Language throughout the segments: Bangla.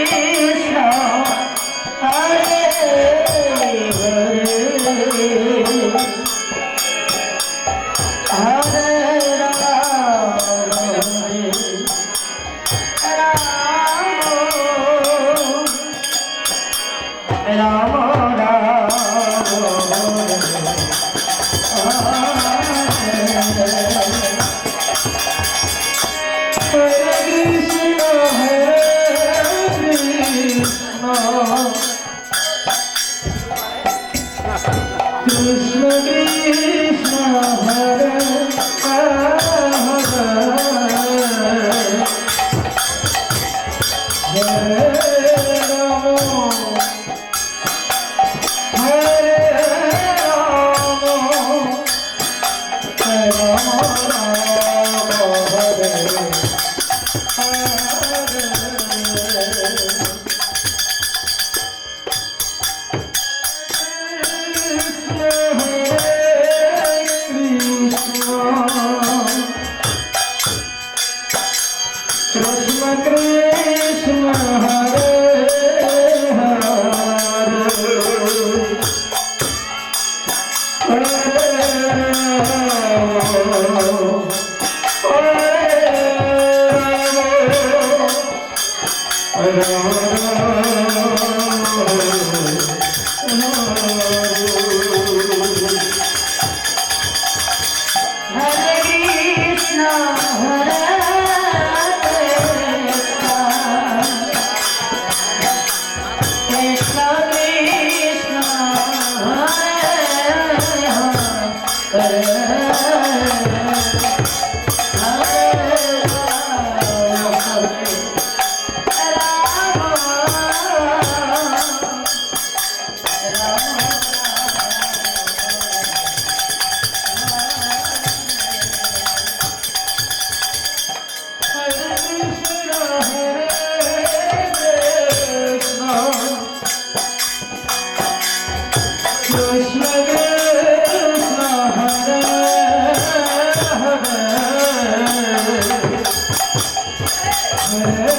Ram Ram Krishna Krishna Hare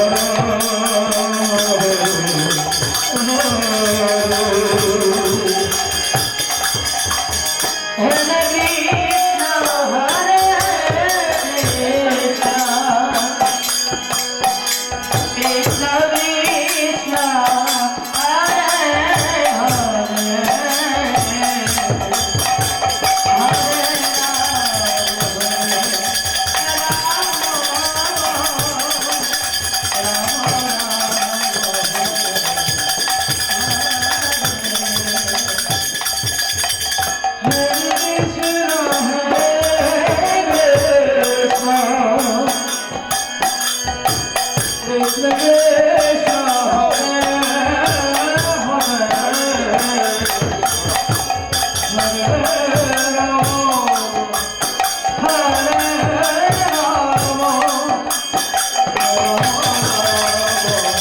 Hare